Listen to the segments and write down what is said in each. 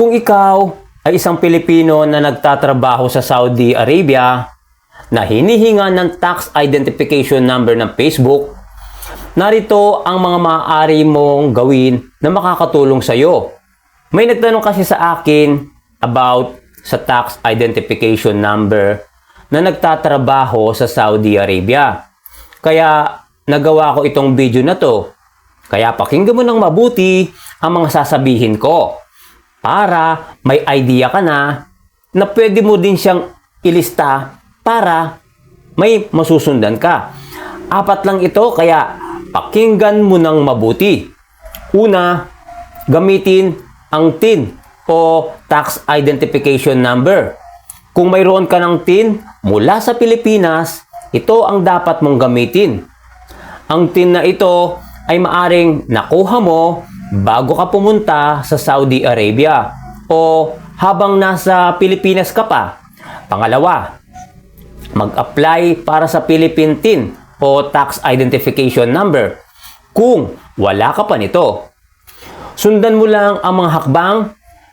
Kung ikaw ay isang Pilipino na nagtatrabaho sa Saudi Arabia na hinihinga ng tax identification number ng Facebook, narito ang mga maaari mong gawin na makakatulong sa iyo. May nagtanong kasi sa akin about sa tax identification number na nagtatrabaho sa Saudi Arabia. Kaya nagawa ko itong video na to. Kaya pakinggan mo ng mabuti ang mga sasabihin ko para may idea ka na na pwede mo din siyang ilista para may masusundan ka. Apat lang ito kaya pakinggan mo ng mabuti. Una, gamitin ang TIN o Tax Identification Number. Kung mayroon ka ng TIN mula sa Pilipinas, ito ang dapat mong gamitin. Ang TIN na ito ay maaring nakuha mo bago ka pumunta sa Saudi Arabia o habang nasa Pilipinas ka pa. Pangalawa, mag-apply para sa Philippine TIN o Tax Identification Number kung wala ka pa nito. Sundan mo lang ang mga hakbang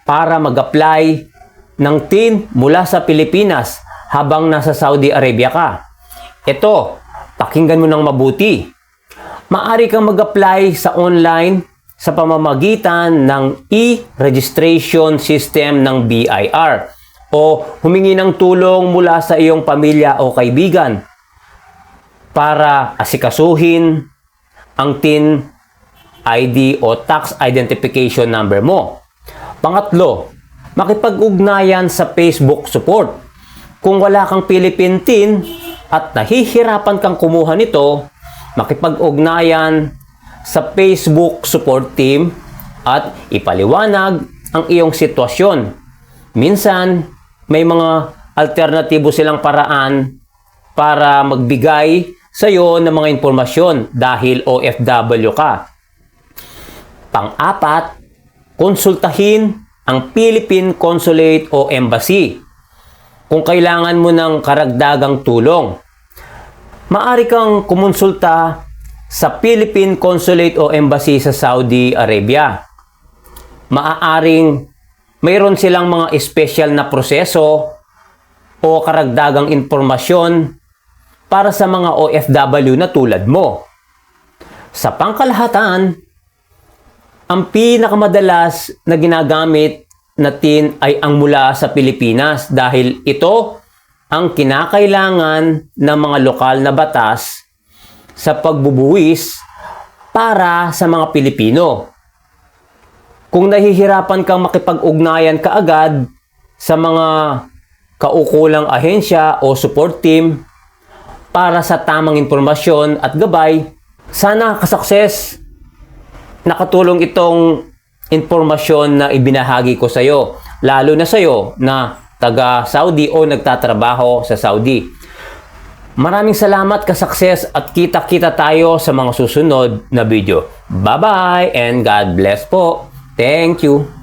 para mag-apply ng TIN mula sa Pilipinas habang nasa Saudi Arabia ka. Ito, pakinggan mo ng mabuti. Maari kang mag-apply sa online sa pamamagitan ng e-registration system ng BIR o humingi ng tulong mula sa iyong pamilya o kaibigan para asikasuhin ang TIN ID o Tax Identification Number mo. Pangatlo, makipag-ugnayan sa Facebook support. Kung wala kang Philippine TIN at nahihirapan kang kumuha nito, makipag-ugnayan sa Facebook support team at ipaliwanag ang iyong sitwasyon. Minsan, may mga alternatibo silang paraan para magbigay sa iyo ng mga impormasyon dahil OFW ka. Pang-apat, konsultahin ang Philippine Consulate o Embassy kung kailangan mo ng karagdagang tulong. Maari kang kumonsulta sa Philippine Consulate o Embassy sa Saudi Arabia. Maaaring mayroon silang mga special na proseso o karagdagang impormasyon para sa mga OFW na tulad mo. Sa pangkalahatan, ang pinakamadalas na ginagamit na tin ay ang mula sa Pilipinas dahil ito ang kinakailangan ng mga lokal na batas sa pagbubuwis para sa mga Pilipino. Kung nahihirapan kang makipag-ugnayan kaagad sa mga kaukulang ahensya o support team para sa tamang impormasyon at gabay, sana kasukses nakatulong itong impormasyon na ibinahagi ko sa iyo, lalo na sa iyo na taga Saudi o nagtatrabaho sa Saudi. Maraming salamat ka-success at kita-kita tayo sa mga susunod na video. Bye-bye and God bless po. Thank you.